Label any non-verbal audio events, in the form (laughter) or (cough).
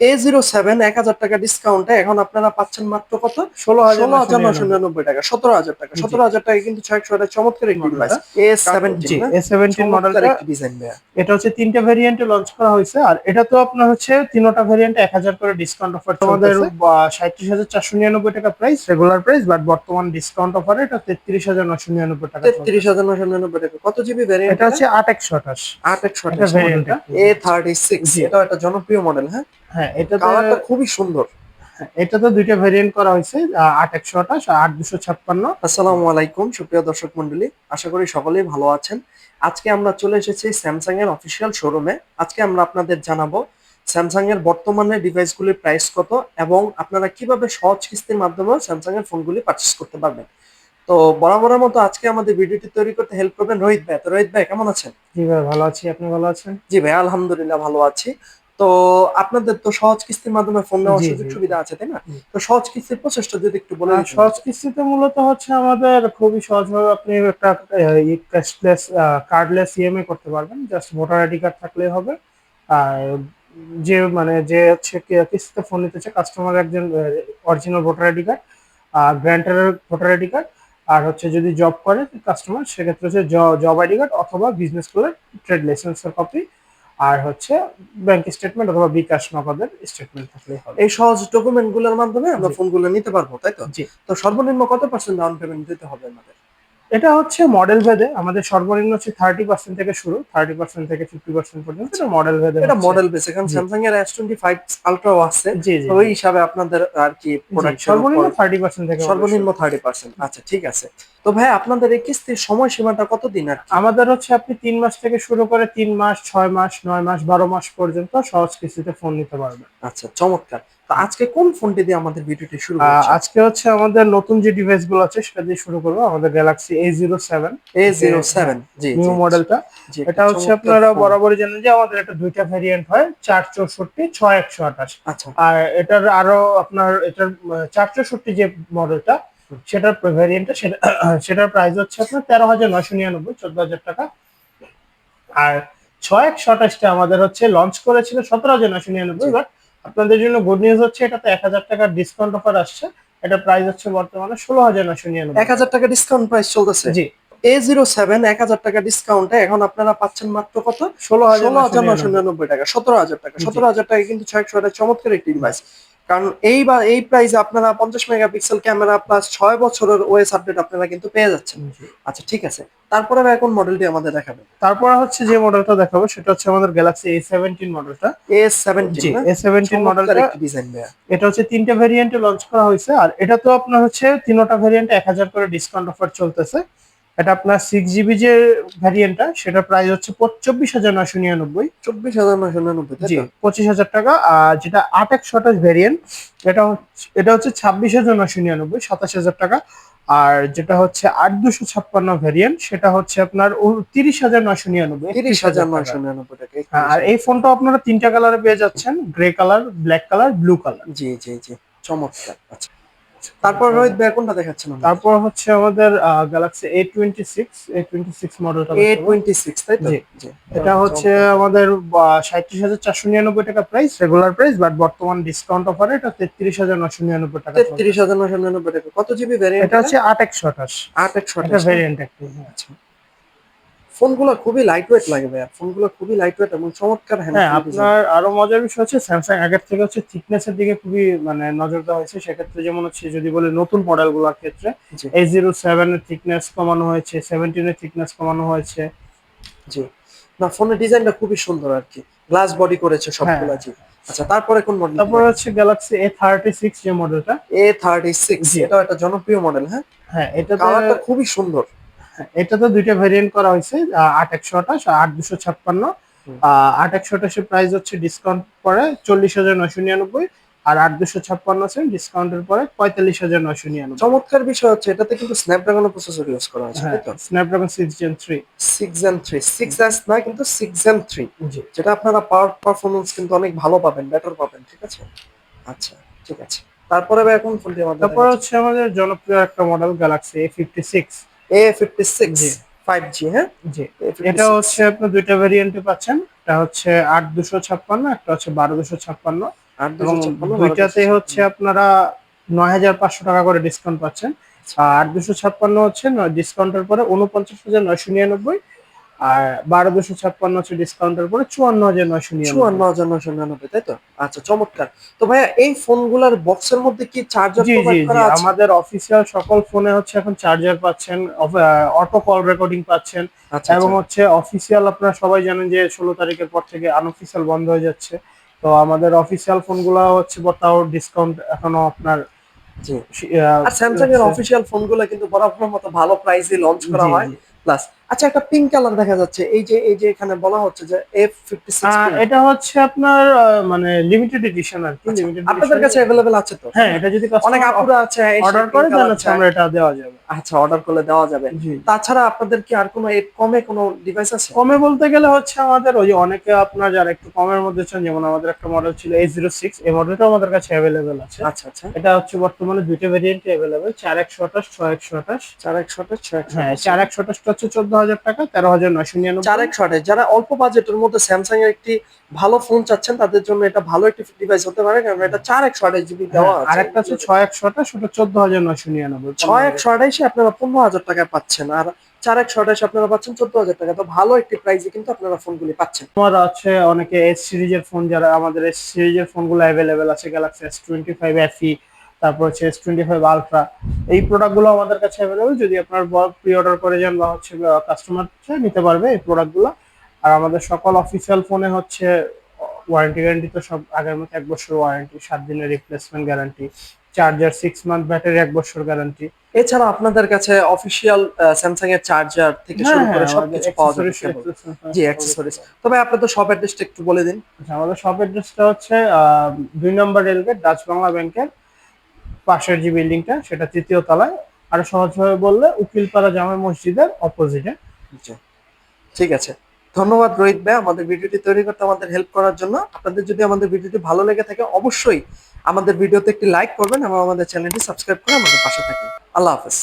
এ zero seven এক হাজার টাকা ডিসকাউন্টে এখন আপনারা পাচ্ছেন মাত্র কত? ষোলো হাজার নশো নিরানব্বই টাকা সতেরো হাজার টাকা। সতেরো হাজার টাকা কিন্তু ছয় একশো টাকা চমৎকার একটি device A seventeen A seventeen একটি ডিজাইন এটা হচ্ছে তিনটা ভেরিয়েন্টে লঞ্চ করা হয়েছে। আর এটা তো আপনার হচ্ছে তিনোটা ভেরিয়েন্টে এক হাজার করে ডিসকাউন্ট অফার আমাদের সাঁত্রিশ হাজার চারশো নিরানব্বই টাকা প্রাইস রেগুলার প্রাইস বাট বর্তমান ডিসকাউন্ট অফারে এটা তেত্রিশ হাজার নশো নিরানব্বই টাকা তেত্রিশ হাজার নশো নিরানব্বই টাকা। কত জিবি ভ্যারিয়েন্ট এটা হচ্ছে আট একশো আঠাশ। আট একশো variant এ থার্টি সিক্স। এটা একটা জনপ্রিয় মডেল হ্যাঁ? হ্যাঁ এটাতে কালারটা খুবই সুন্দর। এটাতে দুইটা ভেরিয়েন্ট করা হয়েছে আট একশো আঠাশ আট দুশো ছাপ্পান্ন। আসসালামু আলাইকুম সুপ্রিয় দর্শক মন্ডলী আশা করি সকলেই ভালো আছেন। আজকে আমরা চলে এসেছি স্যামসাং এর অফিসিয়াল শোরুমে আজকে আমরা আপনাদের জানাব স্যামসাং এর বর্তমানে ডিভাইসগুলির প্রাইস কত এবং আপনারা কীভাবে সহজ কিস্তির মাধ্যমে স্যামসাং এর ফোনগুলি পারচেস করতে পারবেন। তো বরাবরের মতো আজকে আমাদের ভিডিওটি তৈরি করতে হেল্প করবেন রোহিত ভাই। তো রোহিত ভাই কেমন আছেন? জি ভাই ভালো আছি। আপনি ভালো আছেন? জি ভাই আলহামদুলিল্লাহ ভালো আছি। তো আপনাদের তো সহজ কিস্তির মাধ্যমে ফোন নেওয়ার সুযোগ সুবিধা আছে তাই না? তো সহজ কিস্তির প্রচেষ্টা যদি একটু বলেন। সহজ কিস্তিতে মূলত হচ্ছে আমাদের খুবই সহজভাবে আপনি একটা ক্যাশলেস কার্ডলেস ইএমআই করতে পারবেন। জাস্ট ভোটার আইডি কার্ড থাকলেই হবে। আর যে মানে যে হচ্ছে কি- কিস্তিতে ফোন নিতে চায় কাস্টমার একজন অরিজিনাল ভোটার আইডি কার্ড আর গ্র্যান্টারের ভোটার আইডি কার্ড আর হচ্ছে যদি জব করে কাস্টমার সেক্ষেত্রে হচ্ছে জব আইডি কার্ড অথবা বিজনেস করলে ট্রেড লাইসেন্সের কপি আর হচ্ছে ব্যাংক স্টেটমেন্ট অথবা বিকাশ নগদের স্টেটমেন্ট থাকলে হবে এই সহজ ডকুমেন্টগুলোর মাধ্যমে আমরা। ফোনগুলো নিতে পারব তাই তো জি। তো সর্বনিম্ন কত পার্সেন্ট ডাউন পেমেন্ট দিতে হবে আমাদের এটা হচ্ছে মডেল ভেদে আমাদের সর্বনিম্ন হচ্ছে থার্টি পার্সেন্ট থেকে শুরু থার্টি পার্সেন্ট থেকে ফিফটি পার্সেন্ট পর্যন্ত এটা মডেল ভেদে এটা মডেল বেস এখানে জি। স্যামসাং এর এস টোয়েন্টি ফাইভ আলট্রাও আছে। জি জি ওই হিসাবে আপনাদের আর কি প্রোডাক্ট সর্বনিম্ন থার্টি পার্সেন্ট থেকে সর্বনিম্ন থার্টি পার্সেন্ট আচ্ছা ঠিক আছে। তো ভাই আপনাদের এই কিস্তির সময়সীমাটা কতদিন আর আমাদের হচ্ছে আপনি তিন মাস থেকে শুরু করে তিন মাস ছয় মাস নয় মাস বারো মাস পর্যন্ত সহজ কিস্তিতে ফোন নিতে পারবেন। আচ্ছা চমৎকার। তো আজকে কোন ফোনটি দিয়ে আমাদের ভিডিওটি শুরু আজকে হচ্ছে আমাদের নতুন যে ডিভাইসগুলো আছে সেটা দিয়ে শুরু করব আমাদের Galaxy A zero seven A zero seven G new মডেলটা এটা হচ্ছে আপনারা ফোন। বরাবরই জানেন যে আমাদের একটা দুইটা ভ্যারিয়েন্ট হয় চার চৌষট্টি ছয় একশো আঠাশ আচ্ছা আর এটার আরও আপনার এটার চার চৌষট্টি যে মডেলটা। সেটার ভ্যারিয়েন্টটা সেটা (coughs) সেটার প্রাইস হচ্ছে আপনার তেরো হাজার নয়শো নিরানব্বই চোদ্দ হাজার টাকা আর ছয় একশো আঠাশটা আমাদের হচ্ছে লঞ্চ করেছিল সতেরো হাজার নয়শো নিরানব্বই। বাট আপনাদের জন্য গুড নিউজ হচ্ছে এটাতে এক হাজার টাকার ডিসকাউন্ট অফার আসছে। এটা প্রাইস হচ্ছে বর্তমানে ষোলো হাজার নয়শো নিরানব্বই। এক হাজার টাকা ডিসকাউন্ট প্রাইস চলতেছে? জি। এ জিরো সেভেন এক হাজার টাকা ডিসকাউন্টে এখন আপনারা পাচ্ছেন মাত্র কত? ষোলো হাজার ষোলো হাজার নশো নিরানব্বই। টাকা সতেরো হাজার টাকা। সতেরো হাজার টাকা কিন্তু ছয়শো একশো টাকা চমৎকার একটি ডিভাইস কারণ এই বা এই প্রাইসে আপনারা পঞ্চাশ মেগাপিক্সেল ক্যামেরা প্লাস ছয় বছরের ওএস আপডেট আপনারা কিন্তু পেয়ে যাচ্ছেন। আচ্ছা ঠিক আছে। তারপরে এখন মডেলটি আমাদের দেখাবেন? তারপর হচ্ছে যে মডেলটা দেখাবো সেটা হচ্ছে আমাদের গ্যালাক্সি এ সেভেন্টিন মডেলটা এ সেভেন্টিন এ সেভেন্টিন মডেলটা একটি ডিজাইন এটা হচ্ছে তিনটা ভেরিয়েন্টে লঞ্চ করা হয়েছে আর এটা তো আপনার হচ্ছে তিনোটা ভেরিয়েন্টে এক হাজার করে ডিসকাউন্ট অফার চলতেছে। এটা আপনার সিক্স জিবি যে ভ্যারিয়েন্টটা সেটা প্রাইস হচ্ছে চব্বিশ হাজার নয়শো নিরানব্বই। চব্বিশ হাজার নশো নিরানব্বই জি পঁচিশ হাজার টাকা। আর যেটা আট একশো আঠাশ ভ্যারিয়েন্ট এটা হচ্ছে এটা হচ্ছে ছাব্বিশ হাজার নয়শো নিরানব্বই সাতাশ হাজার টাকা। আর যেটা হচ্ছে আট দুশো ছাপ্পান্ন ভ্যারিয়েন্ট সেটা হচ্ছে আপনার তিরিশ হাজার নয়শো নিরানব্বই তিরিশ হাজার নশো নিরানব্বই টাকা আর এই ফোনটা আপনারা তিনটা কালারে পেয়ে যাচ্ছেন grey colour black colour blue colour জি জি জি চমৎকার আচ্ছা। তারপর রোহিত ভাই কোনটা দেখাচ্ছেন তারপর হচ্ছে আমাদের Galaxy A twenty six A twenty six মডেলটা এ টোয়েন্টি সিক্স তাই তো? এটা হচ্ছে আমাদের সাঁত্রিশ হাজার চারশো নিরানব্বই টাকা প্রাইস রেগুলার প্রাইস বাট বর্তমান ডিসকাউন্ট অফারে এটা তেত্রিশ হাজার নশো নিরানব্বই টাকা তেত্রিশ হাজার নশো নিরানব্বই টাকা। কত জিবি ভ্যারিয়েন্ট এটা হচ্ছে আট একশো আঠাশ। আট একশো আঠাশ ভ্যারিয়েন্ট একটি হ্যাঁ। আচ্ছা। ফোনগুলো খুবই লাইট ওয়েট লাগে ভাইয়া। ফোনগুলো খুবই লাইট ওয়েট এবং চমৎকার হ্যাঁ আপনার আরও মজার বিষয় হচ্ছে স্যামসাং আগের থেকে হচ্ছে থিকনেস এর দিকে খুবই মানে নজর দেওয়া হয়েছে। সেক্ষেত্রে যেমন হচ্ছে যদি বলে নতুন মডেলগুলোর ক্ষেত্রে। এ জিরো সেভেন এর থিকনেস কমানো হয়েছে সেভেন্টিন এর থিকনেস কমানো হয়েছে। জি। না ফোনের ডিজাইনটা খুবই সুন্দর আর কি। গ্লাস বডি করেছে সবগুলা জি। আচ্ছা তারপরে কোন মডেল তারপর হচ্ছে গ্যালাক্সি এ থার্টি সিক্স যে মডেলটা এ থার্টি সিক্স জি। এটা একটা জনপ্রিয় মডেল হ্যাঁ? হ্যাঁ এটাতে কালারটা খুবই সুন্দর। এটাতে দুইটা ভেরিয়েন্ট করা হয়েছে আট একশো আঠাশ আট দুশো ছাপ্পান্ন। আট একশো আঠাশের প্রাইস হচ্ছে ডিসকাউন্ট পরে চল্লিশ হাজার নয়শো নিরানব্বই আর আট দুশো ছাপ্পান্ন আছে ডিসকাউন্টের পরে পঁয়তাল্লিশ হাজার নয়শো নিরানব্বই। চমৎকার বিষয় হচ্ছে এটাতে কিন্তু স্ন্যাপড্রাগন প্রসেসর ইউজ করা হয়েছে হ্যাঁ তাই তো? Snapdragon six gen three six N three six S না কিন্তু সিক্স এন থ্রি যেটা আপনারা পাওয়ার পারফরমেন্স কিন্তু অনেক ভালো পাবেন বেটার পাবেন ঠিক আছে? আচ্ছা ঠিক আছে। তারপরে এখন ফোনটি আমাদের তারপর হচ্ছে আমাদের জনপ্রিয় একটা model Galaxy A fifty six A fifty six. Five G হ্যাঁ? জি। এটা হচ্ছে দুইটা ভেরিয়েন্টে পাচ্ছেন। এটা হচ্ছে আট দুশো ছাপ্পান্ন একটা হচ্ছে বারো দুশো ছাপ্পান্ন। দুইটাতে হচ্ছে আপনারা নয় হাজার পাঁচশো টাকা করে ডিসকাউন্ট পাচ্ছেন। আর আট দুশো ছাপ্পান্ন হচ্ছে ডিসকাউন্টের পরে উনপঞ্চাশ হাজার নয়শো নিরানব্বই। আর বারো দুশো ছাপ্পান্ন হচ্ছে ডিসকাউন্টের পরে চুয়ান্ন হাজার নয়শো চুয়ান্ন হাজার নয়শো নিরানব্বই তাই তো? আচ্ছা চমৎকার। তো ভাইয়া এই ফোনগুলোর বক্সের মধ্যে কি চার্জার জি জি আমাদের অফিসিয়াল সকল ফোনে হচ্ছে এখন চার্জার পাচ্ছেন অটো কল রেকর্ডিং পাচ্ছেন আচ্ছা এবং আচ্ছা। হচ্ছে অফিসিয়াল আপনারা সবাই জানেন যে ষোলো তারিখের পর থেকে আনঅফিসিয়াল বন্ধ হয়ে যাচ্ছে। তো আমাদের অফিসিয়াল ফোনগুলো হচ্ছে তাও ডিসকাউন্ট এখনও আপনার জি। আর স্যামসাং এর অফিসিয়াল ফোনগুলো কিন্তু বরাবর মতো ভালো প্রাইসে লঞ্চ করা হয়। প্লাস আচ্ছা একটা পিঙ্ক কালার দেখা যাচ্ছে। এই যে এই যে এখানে বলা হচ্ছে যে এফ ফিফটি এটা হচ্ছে আপনার মানে লিমিটেড এডিশন আর কি লিমিটেড আচ্ছা, আপনাদের কাছে অ্যাভেলেবেল আছে তো? হ্যাঁ এটা যদি অনেক আপুরা আছে অর্ডার করে জানাচ্ছে আমরা এটা দেওয়া যাবে। আচ্ছা অর্ডার করলে দেওয়া যাবে। তাছাড়া আপনাদের কি আর কোনো এর কমে কোনো ডিভাইস আছে? কমে বলতে গেলে হচ্ছে আমাদের ওই অনেকে আপনার যারা একটু কমের মধ্যে চান যেমন আমাদের একটা মডেল ছিল এই জিরো সিক্স এই মডেলটা আমাদের কাছে অ্যাভেলেবেল আছে। আচ্ছা আচ্ছা। এটা হচ্ছে বর্তমানে দুইটা ভেরিয়েন্ট অ্যাভেলেবেল চার একশো আঠাশ ছয় একশো আঠাশ। চার একশো আঠাশ, ছয় হ্যাঁ চার একশো আঠাশটা হচ্ছে চোদ্দ হাজার টাকা তেরো হাজার নয়শো নিরানব্বই। চার একশো আঠাশ যারা অল্প বাজেটের মধ্যে স্যামসাং এর একটি ভালো ফোন চাচ্ছেন তাদের জন্য এটা ভালো একটি ডিভাইস হতে পারে কারণ এটা চার একশো আঠাশ জিবি দেওয়া আছে। আর একটা হচ্ছে ছয় একশো আঠাশ ওটা চোদ্দ হাজার নয়শো নিরানব্বই। ছয় একশো আঠাইশে আপনারা পনেরো হাজার টাকায় পাচ্ছেন আর চার একশো আঠাশ আপনারা পাচ্ছেন চোদ্দ হাজার টাকা। তো ভালো একটি প্রাইসে কিন্তু আপনারা ফোনগুলি পাচ্ছেন। তোমার আছে অনেকে এস সিরিজের ফোন যারা আমাদের এস সিরিজের ফোনগুলো অ্যাভেলেবেল আছে Galaxy S twenty five FE তারপর হচ্ছে এস টোয়েন্টি ফাইভ আলট্রা এই প্রোডাক্টগুলো আমাদের কাছে অ্যাভেলেবেল যদি আপনার প্রি অর্ডার করে যান বা হচ্ছে কাস্টমার নিতে পারবে এই প্রোডাক্টগুলো আর আমাদের সকল অফিসিয়াল ফোনে হচ্ছে ওয়ারেন্টি গ্যারান্টি তো সব আগের মতো এক বছর ওয়ারেন্টি সাত দিনের replacement guarantee charger six month battery এক বছর গ্যারান্টি এছাড়া আপনাদের কাছে অফিসিয়াল স্যামসাং এর চার্জার থেকে হ্যাঁ, শুরু করে সবকিছু পাওয়া যাবে। জি অ্যাক্সেসরিজ তবে আপনাদের সব অ্যাড্রেসটা একটু বলে দিন। আচ্ছা, আমাদের শপ অ্যাড্রেসটা হচ্ছে দুই নম্বর রেলগেট ডাচ বাংলা ব্যাংকের পাশের যে বিল্ডিংটা, সেটা তৃতীয় তলায়। আর সহজভাবে বললে উকিলপাড়া জামে মসজিদের অপোজিটে ঠিক আছে। ধন্যবাদ রোহিত ভাই, আমাদের ভিডিওটি তৈরি করতে আমাদের হেল্প করার জন্য। আপনাদের যদি আমাদের ভিডিওটি ভালো লেগে থাকে, অবশ্যই আমাদের ভিডিওতে একটি লাইক করবেন এবং আমাদের চ্যানেলটি সাবস্ক্রাইব করে আমাদের পাশে থাকবেন। আল্লাহ হাফেজ।